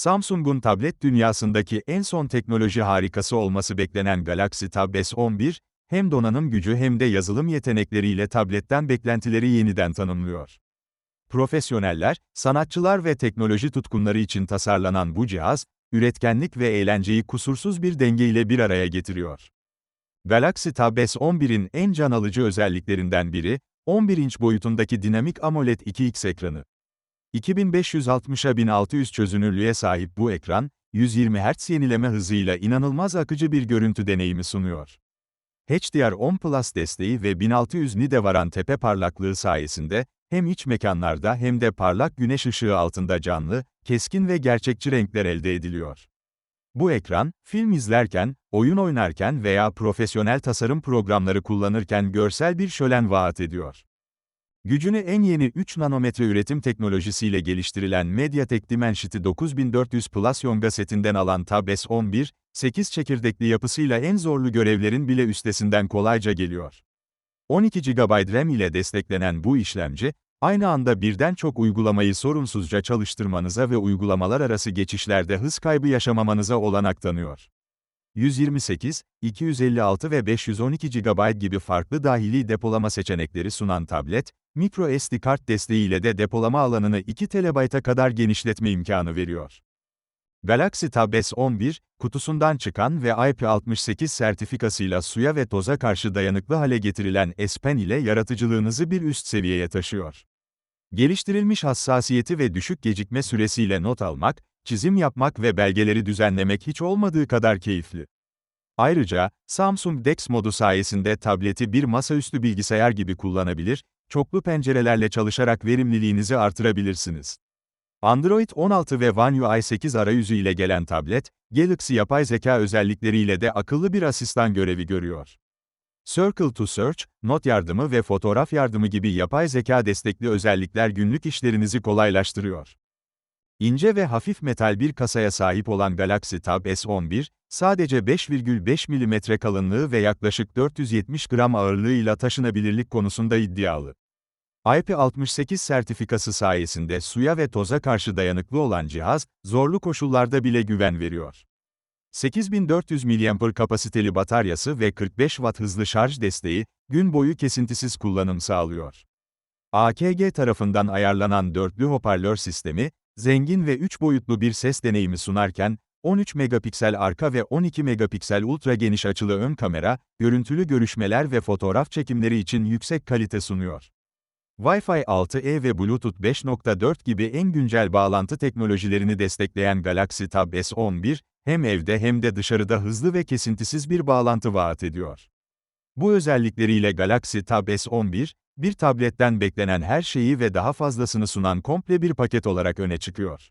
Samsung'un tablet dünyasındaki en son teknoloji harikası olması beklenen Galaxy Tab S11, hem donanım gücü hem de yazılım yetenekleriyle tabletten beklentileri yeniden tanımlıyor. Profesyoneller, sanatçılar ve teknoloji tutkunları için tasarlanan bu cihaz, üretkenlik ve eğlenceyi kusursuz bir dengeyle bir araya getiriyor. Galaxy Tab S11'in en can alıcı özelliklerinden biri, 11 inç boyutundaki dinamik AMOLED 2X ekranı. 2560'a 1600 çözünürlüğe sahip bu ekran, 120 Hz yenileme hızıyla inanılmaz akıcı bir görüntü deneyimi sunuyor. HDR10 Plus desteği ve 1600 nide varan tepe parlaklığı sayesinde, hem iç mekanlarda hem de parlak güneş ışığı altında canlı, keskin ve gerçekçi renkler elde ediliyor. Bu ekran, film izlerken, oyun oynarken veya profesyonel tasarım programları kullanırken görsel bir şölen vaat ediyor. Gücünü en yeni 3 nanometre üretim teknolojisiyle geliştirilen MediaTek Dimensity 9400 Plus Yonga setinden alan Tab S11, 8 çekirdekli yapısıyla en zorlu görevlerin bile üstesinden kolayca geliyor. 12 GB RAM ile desteklenen bu işlemci, aynı anda birden çok uygulamayı sorunsuzca çalıştırmanıza ve uygulamalar arası geçişlerde hız kaybı yaşamamanıza olanak tanıyor. 128, 256 ve 512 GB gibi farklı dahili depolama seçenekleri sunan tablet, microSD kart desteğiyle de depolama alanını 2 TB'a kadar genişletme imkanı veriyor. Galaxy Tab S11, kutusundan çıkan ve IP68 sertifikasıyla suya ve toza karşı dayanıklı hale getirilen S Pen ile yaratıcılığınızı bir üst seviyeye taşıyor. Geliştirilmiş hassasiyeti ve düşük gecikme süresiyle not almak, çizim yapmak ve belgeleri düzenlemek hiç olmadığı kadar keyifli. Ayrıca, Samsung DeX modu sayesinde tableti bir masaüstü bilgisayar gibi kullanabilir, çoklu pencerelerle çalışarak verimliliğinizi artırabilirsiniz. Android 16 ve One UI 8 arayüzü ile gelen tablet, Galaxy yapay zeka özellikleriyle de akıllı bir asistan görevi görüyor. Circle to Search, not yardımı ve fotoğraf yardımı gibi yapay zeka destekli özellikler günlük işlerinizi kolaylaştırıyor. İnce ve hafif metal bir kasaya sahip olan Galaxy Tab S11, sadece 5,5 mm kalınlığı ve yaklaşık 470 gram ağırlığıyla taşınabilirlik konusunda iddialı. IP68 sertifikası sayesinde suya ve toza karşı dayanıklı olan cihaz, zorlu koşullarda bile güven veriyor. 8400 mAh kapasiteli bataryası ve 45 Watt hızlı şarj desteği, gün boyu kesintisiz kullanım sağlıyor. AKG tarafından ayarlanan dörtlü hoparlör sistemi, zengin ve 3 boyutlu bir ses deneyimi sunarken, 13 megapiksel arka ve 12 megapiksel ultra geniş açılı ön kamera, görüntülü görüşmeler ve fotoğraf çekimleri için yüksek kalite sunuyor. Wi-Fi 6E ve Bluetooth 5.4 gibi en güncel bağlantı teknolojilerini destekleyen Galaxy Tab S11, hem evde hem de dışarıda hızlı ve kesintisiz bir bağlantı vaat ediyor. Bu özellikleriyle Galaxy Tab S11, bir tabletten beklenen her şeyi ve daha fazlasını sunan komple bir paket olarak öne çıkıyor.